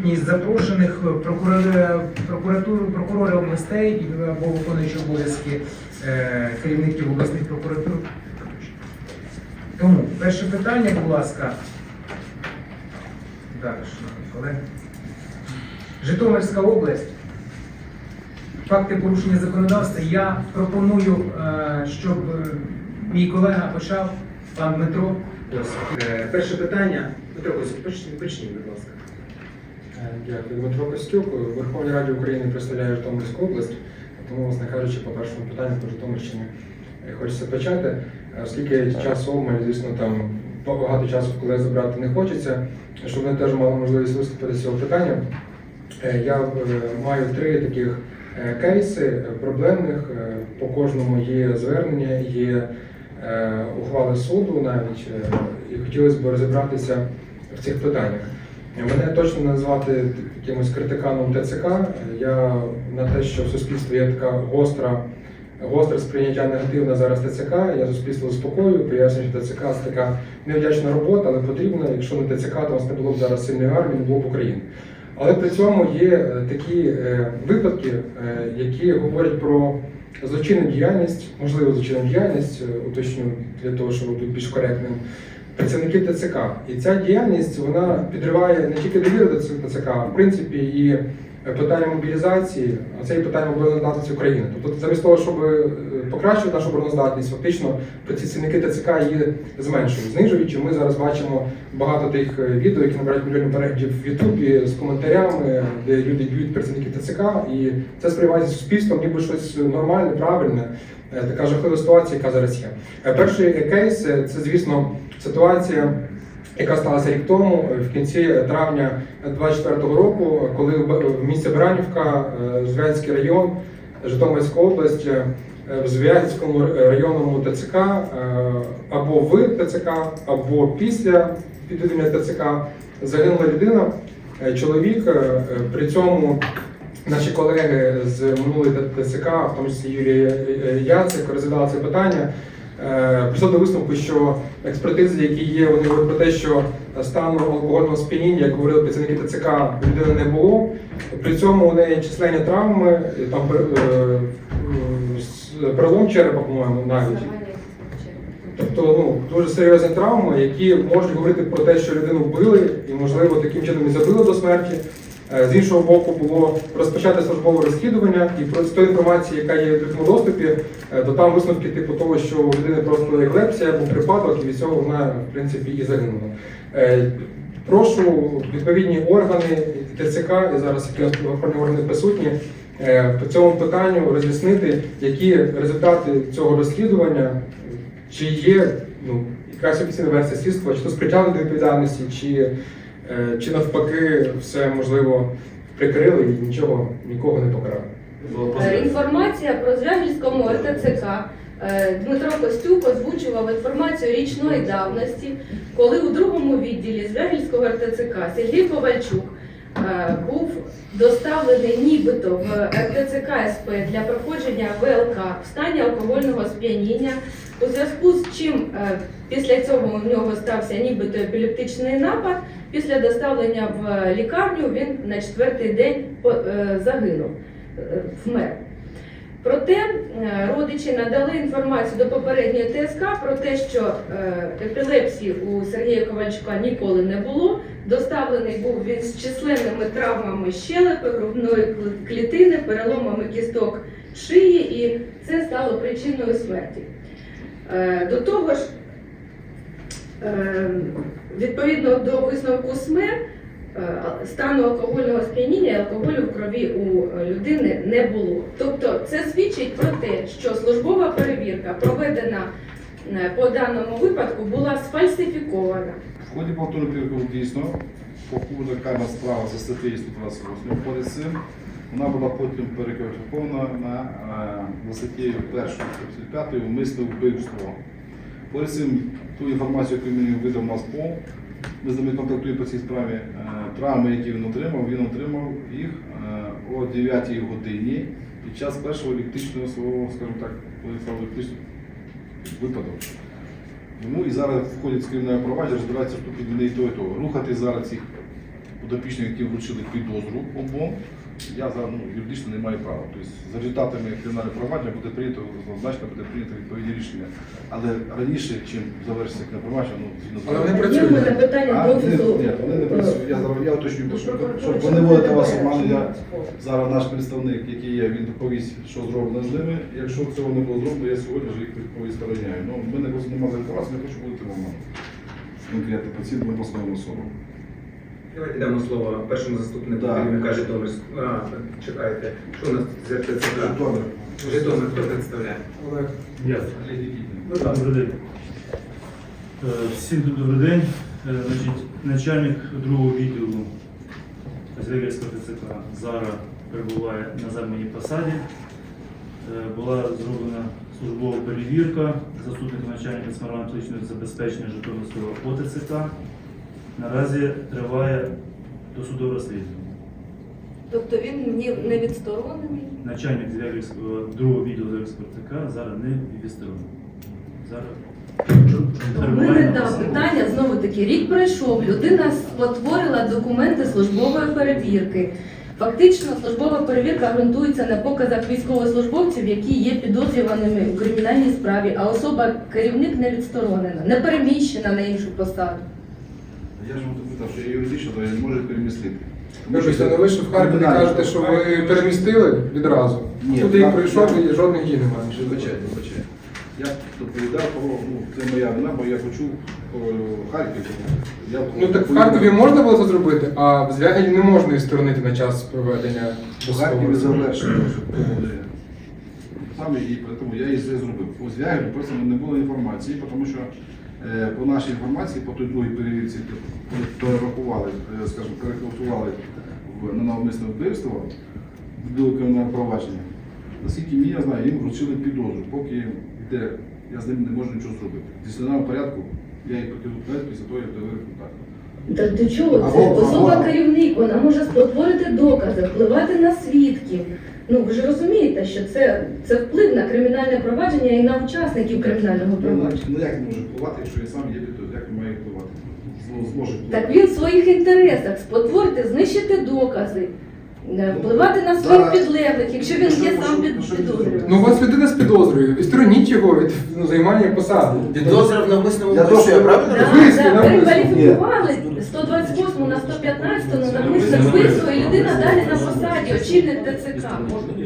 присутність запрошених прокурори, прокуратури, прокурори областей і- або виконуючі обов'язки е, керівників обласних прокуратур. Тому перше питання, будь ласка. Далі, шановні колеги. Житомирська область. Факти порушення законодавства. Я пропоную, е, щоб е, мій колега почав, пан Дмитро. Е, Перше питання. Дмитро Косик, почніть, будь ласка. Дякую. Дмитро Костюк. У Верховній Раді України представляю Житомирську область, тому, власне кажучи, по першому питанню по Житомирщині е, хочеться почати, Е, оскільки час обмаль, звісно, там багато часу колег забрати не хочеться, щоб вони теж мали можливість виступити з цього питання. Е, Я маю три таких кейси проблемних. По кожному є звернення, є ухвали суду навіть, і хотілося б розібратися в цих питаннях. Мене точно назвати якимось критиканом ТЦК. Я на те, що в суспільстві є така гостра, гостре сприйняття негативне зараз ТЦК. Я суспільство заспокоюю, пояснюю, що ТЦК це така невдячна робота, але потрібна. Якщо не ТЦК, то у нас не було б зараз сильної армії, не було б України. Але при цьому є е, такі е, випадки, е, які говорять про злочинну діяльність, можливо, злочинну діяльність, уточню для того, щоб бути більш коректним, працівників ТЦК. І ця діяльність вона підриває не тільки довіру до ТЦК, а в принципі і питання мобілізації, а це і питання обороноздатності України. Тобто, замість того, щоб е, покращувати нашу обороноздатність, фактично працівники ТЦК її зменшують, знижують. І ми зараз бачимо багато тих е, відео, які набирають мільйони переглядів в Ютубі з коментарями, де люди б'ють працівників ТЦК, і це сприймається суспільством, ніби щось нормальне, правильне. Е, Така жахлива ситуація, яка зараз є. Е, Перший кейс е, це, звісно, ситуація, яка сталася рік тому, в кінці травня 24-го року, коли в місті Баранівка, е, Зв'язський район, Житомирська область, в Зв'язському районному ТЦК або в ТЦК, або після підведення ТЦК загинула людина, чоловік. При цьому Наші колеги з минулої ТЦК, в тому числі Юрій е, Яцик, розглядали це питання. Е, до висновку, що експертизи, які є, вони говорять про те, що стану алкогольного сп'яніння, як говорили працівники ТЦК, людини не було. При цьому у неї численні травми, там е, перелом черепа, по-моєму, навіть. Тобто ну, дуже серйозні травми, які можуть говорити про те, що людину вбили і, можливо, таким чином і забили до смерті. Е, З іншого боку, було розпочати службове розслідування, і про з тої інформації, яка є в відкритому доступі, е, то там висновки типу того, що у людини просто епілепсія або припадок, і від цього вона в принципі і загинула. Е, Прошу відповідні органи ТЦК і зараз які охоронні органи присутні по цьому питанню роз'яснити, які результати цього розслідування, чи є ну, якась офіційна версія слідства, чи то притягнути до відповідальності, чи, чи навпаки все можливо прикрили і нічого нікого не покарали. Е, Інформація про Звягільському РТЦК. Е, Дмитро Костюк озвучував інформацію річної давності, коли у другому відділі Звягільського РТЦК Сергій Ковальчук е, був доставлений нібито в РТЦК СП для проходження ВЛК в стані алкогольного сп'яніння, у зв'язку з чим е, після цього у нього стався нібито епілептичний напад. Після доставлення в лікарню він на четвертий день е, загинув, е, вмер. Проте е, родичі надали інформацію до попередньої ТСК про те, що е, епілепсії у Сергія Ковальчука ніколи не було. Доставлений був він з численними травмами щелепи, грудної клітини, переломами кісток шиї, і це стало причиною смерті. Е, До того ж, е, відповідно до висновку СМЕР, е, стану алкогольного сп'яніння і алкоголю в крові у людини не було. Тобто це свідчить про те, що службова перевірка, проведена по даному випадку, була сфальсифікована. В ході повторної перевірки дійсно похоже карна справа за статтею 128 кодексу. Вона була потім перекваліфікована на, е, за статтею 1 5 умисне вбивство. Цим ту інформацію, яку мені видав НАСПО, ми з ними контактуємо по цій справі. Е, Травми, які він отримав, він отримав їх е, о 9 годині під час першого електричного свого, скажімо так, випадок. Тому і зараз входять з кримінальне провадження, розбирається, що і того і того. Рухати зараз цих подопічних, які вручили підозру обом, я зараз ну, юридично не маю права. Тобто за результатами кримінального провадження буде прийнято однозначно буде прийнято відповідні рішення. Але раніше, чим завершиться кримінальне провадження, ну згідно з Але вони Є в мене питання А, до ні, офісу. ні, вони не працюють. Я зараз я уточню, щоб, щоб ви не вводити вас в оману, я зараз наш представник, який є, він доповість, що зроблено з ними. Якщо цього не було зроблено, я сьогодні вже їх повідстороняю. Ну, в мене просто немає інформації, не хочу бути в оману. Конкретно по цим посадовим особам. Давайте дамо слово першому заступнику Да. керівника Житомирського. А, чекайте, що у нас з РТЦК? Житомир. Житомир хто представляє? Олег. Я. Олег Нікітін. Добрий день. Е, Всім добрий день. Е, Значить, начальник другого відділу Зрівського ТЦК зараз перебуває на займаній посаді. Е, Була зроблена службова перевірка заступника начальника смарагдичного забезпечення Житомирського ОТЦК. Наразі триває досудове розслідування. Тобто він ні- не відсторонений. Начальник Звягільського другого відділу ТЦК зараз не відсторонений. Зараз У мене да, питання знову таки. Рік пройшов, людина спотворила документи службової перевірки. Фактично, службова перевірка ґрунтується на показах військовослужбовців, які є підозрюваними у кримінальній справі, а особа керівник не відсторонена, не переміщена на іншу посаду. Я ж вам питав, що я юридично, то я не можу перемістити. Ви ж в Харкові кажете, що ви перемістили відразу. Ні, Туди так, прийшов і жодних дій немає. Вибачайте, вибачайте. Я доповідав про, ну, це моя вина, бо я почув про Харків. Я Ну так в Харкові можна було це зробити, а в Звягелі не можна відсторонити на час проведення У Харкові досудового. завершено, що проводили. Саме і тому я і це зробив. У Звягелі просто не було інформації, тому що е, по нашій інформації, по той другій перевірці, перерахували, е, скажімо, переквотували на навмисне вбивство, вбили кримінальне провадження. Наскільки мені я знаю, їм вручили підозру, поки йде, я з ним не можу нічого зробити. В дисциплінарному порядку я їх покину після того, як довели контакт. Та до чого це? Особа керівник, вона може спотворити докази, впливати на свідків. Ну ви ж розумієте, що це, це вплив на кримінальне провадження і на учасників кримінального Ну, провадження. ну як він може впливати, якщо я сам є підозрюваний? Як він має впливати? Змо- Зможе впливати. Так він в своїх інтересах спотворити, знищити докази, впливати на своїх підлеглих, якщо він Ну, є сам під підозрюваним. Ну у вас людина з підозрою, відстороніть його від ну, займання посади. Підозра в навмисному Я вбивстві, я правильно розумію? Да, навмисно. перекваліфікували 128 на 115 на навмисне вбивство, і людина далі на посаді, очільник ТЦК.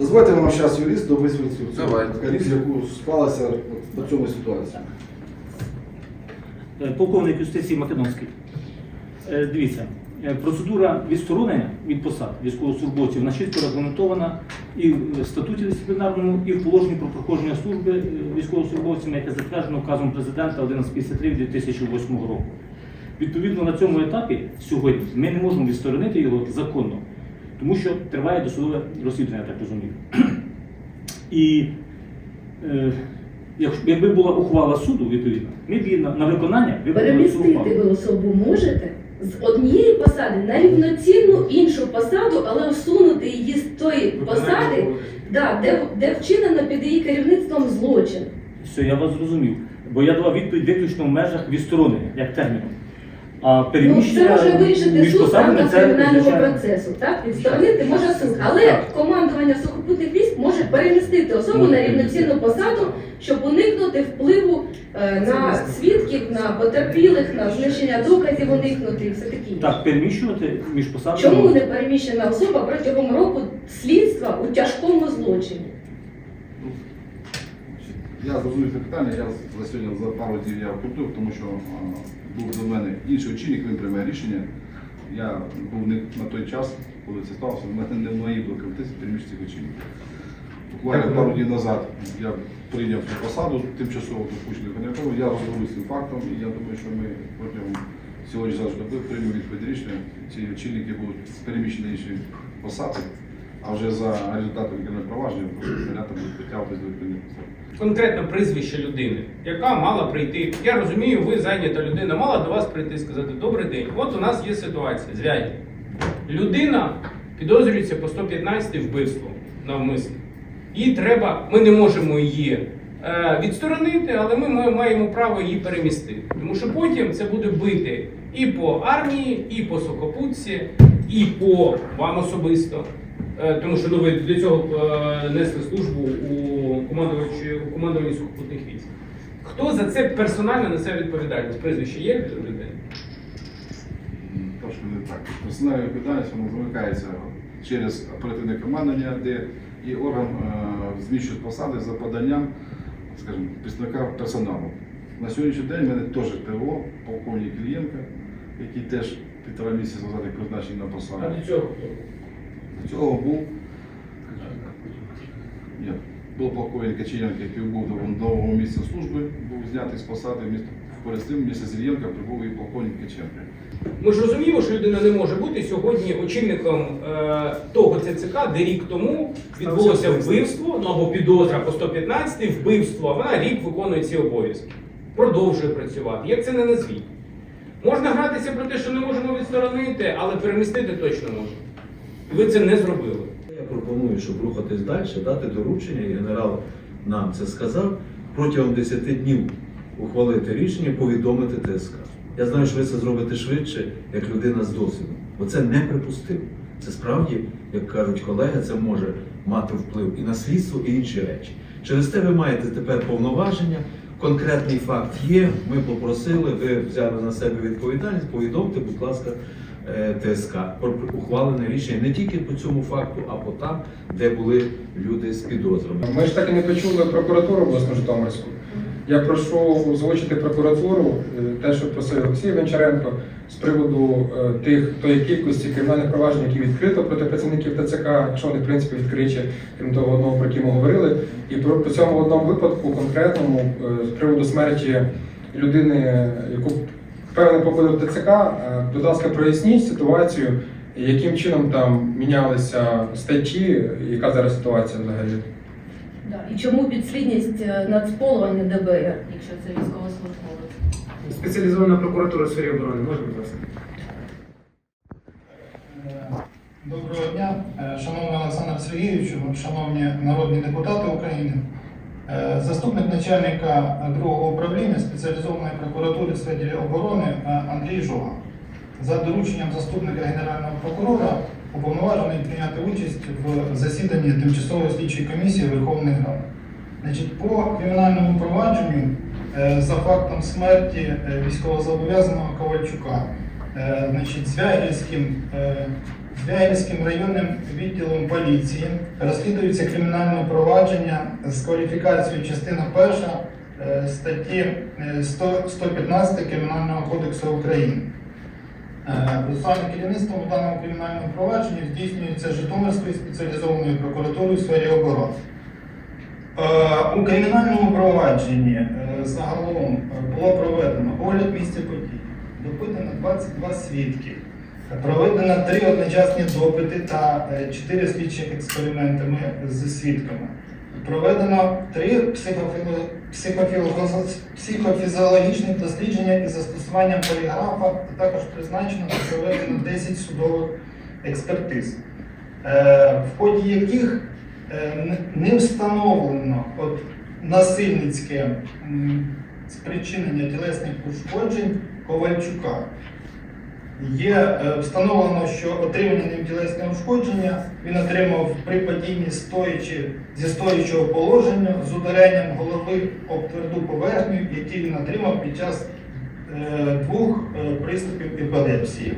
Дозвольте нам зараз юрист довисвіти цю Давайте. колізію, яку склалася по цьому ситуації. Е, Полковник юстиції Македонський. Е, Дивіться, процедура відсторонення від посад військовослужбовців на чітко регламентована і в статуті дисциплінарному, і в положенні про проходження служби е, військовослужбовцями, яке затверджено указом президента 1153 2008 року. Відповідно, на цьому етапі сьогодні ми не можемо відсторонити його законно, тому що триває досудове розслідування, я так розумію. І е, якби була ухвала суду, відповідно, ми б її на, на виконання виконали цю ухвалу. Перемістити ви особу можете з однієї посади на рівноцінну іншу посаду, але усунути її з тої посади, да, де, де вчинено під її керівництвом злочин. Все, я вас зрозумів. Бо я давав відповідь виключно в межах відсторонення, як терміну. А Ну, це переміщення може вирішити між суд в посадами рамках це кримінального звичайно. процесу. Так, відсторонити може суд, але командування сухопутних військ може перемістити особу на рівноцінну посаду, щоб уникнути впливу е, на свідків, на потерпілих, на знищення доказів, уникнути і все таке. інше. Так, переміщувати між посадами. Чому не переміщена особа протягом року слідства у тяжкому злочині? Я зрозумів це питання, я за сьогодні за пару днів я вкрутив, тому що а, був до мене інший очільник, він приймає рішення. Я був не на той час, коли це сталося, в мене не в моїй компетенції переміщити цих очільників. Буквально пару днів назад я прийняв цю посаду тимчасово допущений контрактову, я розберусь з цим фактом, і я думаю, що ми протягом сьогодні завжди доби приймемо відповідь рішення. Ці очільники будуть переміщені інші посади, а вже за результатами кримінального провадження ребята будуть притягуватись до відповідних посад. конкретно прізвище людини, яка мала прийти. Я розумію, ви зайнята людина, мала до вас прийти і сказати Добрий день. От у нас є ситуація. Зв'язі. Людина підозрюється по 115 вбивство навмисне. Їй треба, ми не можемо її е, відсторонити, але ми маємо право її перемістити. Тому що потім це буде бити І по армії, і по сухопутці, і по вам особисто. Е, Тому що ну, ви для цього е, несли службу у у командуванні сухопутних військ. Хто за це персонально несе відповідальність? Прізвище є в людей? Трошки не так. Персональна відповідальність вона замикається через оперативне командування, де і орган е, зміщує посади за поданням, скажімо, представника персоналу. На сьогоднішній день в мене теж ТО, полковник Ільєнко, який теж півтора місяця назад призначений на посаду. А до цього? До цього був ні, був полковник Качененко, який був до нового місця служби, був знятий з посади місто. Поряд з тим, місце Зілєнка прибув і полковник Каченко. Ми ж розуміємо, що людина не може бути сьогодні очільником е, того ЦЦК, де рік тому відбулося вбивство, ну або підозра по 115 вбивство, а вона рік виконує ці обов'язки. Продовжує працювати. Як це не назвіть? Можна гратися про те, що не можемо відсторонити, але перемістити точно можна. І ви це не зробили. Я пропоную, щоб рухатись далі, дати доручення, і генерал нам це сказав, протягом 10 днів ухвалити рішення, повідомити ТСК. Я знаю, що ви це зробите швидше, як людина з досвідом. Бо це неприпустимо. Це справді, як кажуть колеги, це може мати вплив і на слідство, і інші речі. Через те ви маєте тепер повноваження. Конкретний факт є. Ми попросили, ви взяли на себе відповідальність. Повідомте, будь ласка, е, ТСК про ухвалене рішення не тільки по цьому факту, а по там, де були люди з підозрами. Ми ж так і не почули прокуратуру обласну Житомирську. Я прошу озвучити прокуратуру, е, те, що просив Олексій Гончаренко, з приводу е, тих тої кількості кримінальних проваджень, які відкрито проти працівників ТЦК, якщо вони в принципі відкриті, крім того одного, про який ми говорили. І про, по цьому одному випадку конкретному е, з приводу смерті людини, яку певно попали в ТЦК, будь ласка, проясніть ситуацію, яким чином там мінялися статті, яка зараз ситуація взагалі. Да. І чому підслідність е, нацполування ДБР, якщо це військовослужбовець? Спеціалізована прокуратура у сфері оборони, можна, будь ласка? Доброго дня, Е, шановний Олександр Сергійович, шановні народні депутати України. Е, Заступник начальника другого управління спеціалізованої прокуратури в сфері оборони е, Андрій Жога. За дорученням заступника Генерального прокурора уповноважений прийняти участь в засіданні тимчасової слідчої комісії Верховної Ради. Значить, по кримінальному провадженню е, за фактом смерті е, військовозобов'язаного Ковальчука, е, значить, Звягільським, Звягільським районним відділом поліції розслідується кримінальне провадження з кваліфікацією частина 1 е, статті е, 100 115 Кримінального кодексу України. Е, Процесуальне керівництво у даному кримінальному провадженні здійснюється Житомирською спеціалізованою прокуратурою у сфері оборони. Е, У кримінальному провадженні е, загалом було проведено огляд місця подій, допитано 22 свідки, проведено три одночасні допити та е, чотири слідчих експериментами з свідками. Проведено три психофіло- психофізіологічних дослідження із застосуванням поліграфа, а також призначено та проведено 10 судових експертиз, е, в ході яких е, не встановлено от, насильницьке спричинення тілесних ушкоджень Ковальчука. Є е, встановлено, що отримання ним тілесне ушкодження він отримав при падінні стоячи зі стоячого положення з ударенням голови об тверду поверхню, який він отримав під час е, двох е, приступів епілепсії.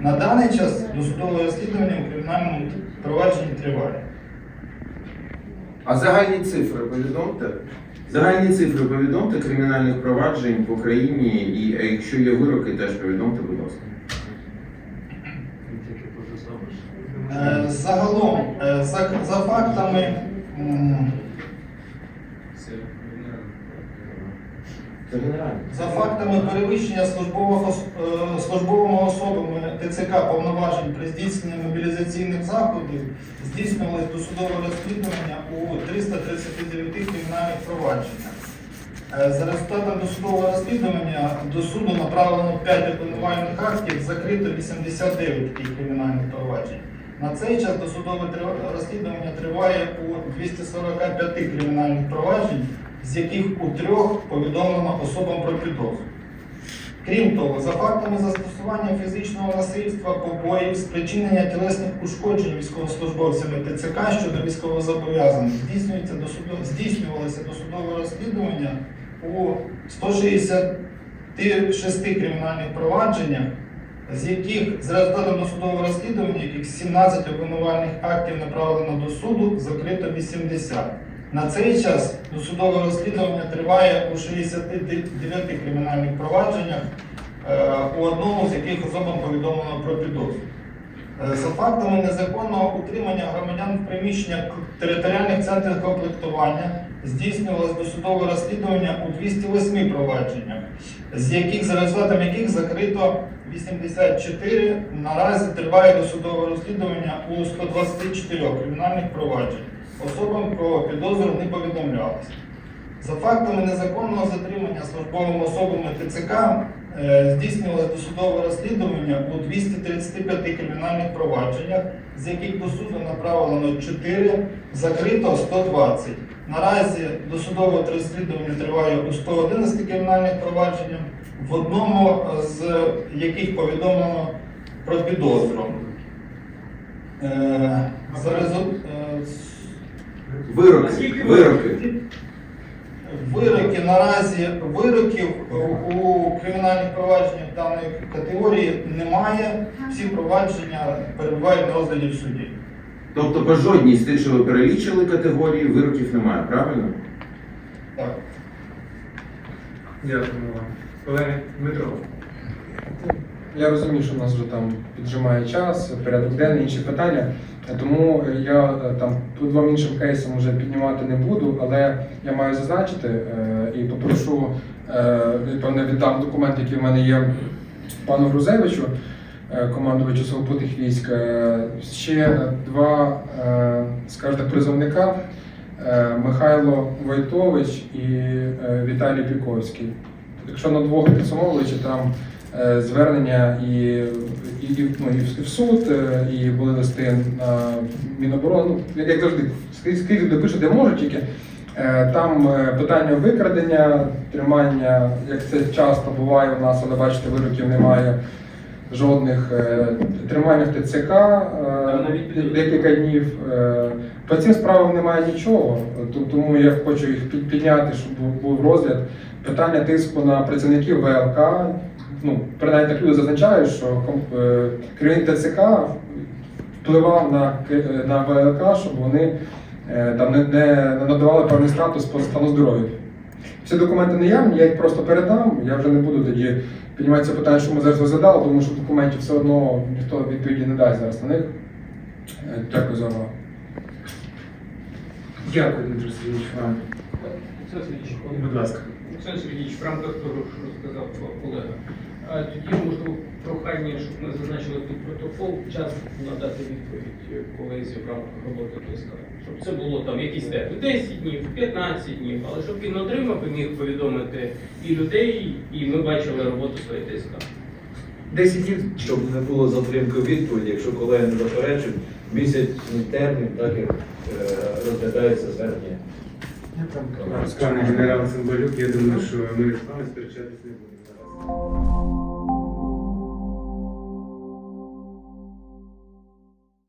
На даний час досудове розслідування у кримінальному провадженні триває. А загальні цифри повідомте. Загальні цифри повідомте кримінальних проваджень в Україні і якщо є вироки, теж повідомте, будь ласка. Е, Загалом, е, за, за фактами. За фактами перевищення службових е, службовими особами ТЦК повноважень при здійсненні мобілізаційних заходів здійснювалось досудове розслідування у 339 кримінальних провадженнях. Е, За результатом досудового розслідування до суду направлено 5 обвинувальних актів, закрито 89 таких кримінальних проваджень. На цей час досудове розслідування триває у 245 кримінальних проваджень, з яких у трьох повідомлено особам про підозру. Крім того, за фактами застосування фізичного насильства, побоїв, спричинення тілесних ушкоджень військовослужбовцями ТЦК щодо військовозобов'язаних здійснювалося досудове розслідування у 166 кримінальних провадженнях, з яких з результатом досудового розслідування, яких 17 обвинувальних актів направлено до суду, закрито 80. На цей час досудове розслідування триває у 69 кримінальних провадженнях, е, у одному з яких особам повідомлено про підозру. Е, За фактами незаконного утримання громадян в приміщеннях територіальних центрів комплектування здійснювалось досудове розслідування у 208 провадженнях, з яких за результатом яких закрито 84. Наразі триває досудове розслідування у 124 кримінальних проваджень. Особам про підозру не повідомлялось. За фактами незаконного затримання службовими особами ТЦК е, здійснювалось досудове розслідування у 235 кримінальних провадженнях, з яких до суду направлено 4, закрито 120. Наразі досудове розслідування триває у 111 кримінальних провадженнях, в одному з яких повідомлено про підозру. Е, За резу- е, Вироки, вироки. Вироки наразі вироків у кримінальних провадженнях даної категорії немає. Всі провадження перебувають на розгляді в суді. Тобто по жодній з тих, що ви перелічили категорії, вироків немає, правильно? Так. Дякуємо вам. Колеги, Дмитро. Я розумію, що в нас вже там піджимає час, порядок денний, інші питання. Тому я е, там по двом іншим кейсам вже піднімати не буду, але я маю зазначити е, і попрошу, е, певне, віддам документ, який в мене є пану Грузевичу, е, командувачу сухопутних військ. Е, Ще два, е, скажімо призовника е, Михайло Войтович і е, Віталій Піковський. Якщо на двох підсумовуючи, там е, звернення і, і, і, ну, і в суд, е, і були листи на Міноборону, ну, як, завжди, скрізь скрізь де можуть тільки. Е, Там питання викрадення, тримання, як це часто буває у нас, але бачите, вироків немає жодних тримання в ТЦК е, декілька днів. Е, По цим справам немає нічого, тому я хочу їх підняти, щоб був- розгляд. Питання тиску на працівників ВЛК. Ну, принаймні так люди зазначають, що е, керівник ТЦК впливав на, к- на ВЛК, щоб вони е, там не, не не надавали певний статус по стану здоров'я. Всі документи наявні, я їх просто передам. Я вже не буду тоді піднімати це питання, що ми зараз розглядали, тому що документів все одно ніхто відповіді не дасть зараз на них. Е, Дякую за увагу. Дякую, Дмитро Сергійович, вам. Будь ласка. Олександр Сергійович, в рамках того, що сказав колега, тоді можливо прохання, щоб ми зазначили під протокол час надати відповідь колезі в рамках роботи ТСК. Щоб це було там якісь термін, 10 днів, 15 днів, але щоб він отримав і міг повідомити і людей, і ми бачили роботу своєї ТСК. 10 днів. Щоб не було затримки відповіді, якщо колеги не заперечують, місячний термін, так як е, розглядається звернення. Пане генерал Цимбалюк, я думаю, що ми з вами сперечатись не будемо Thank you.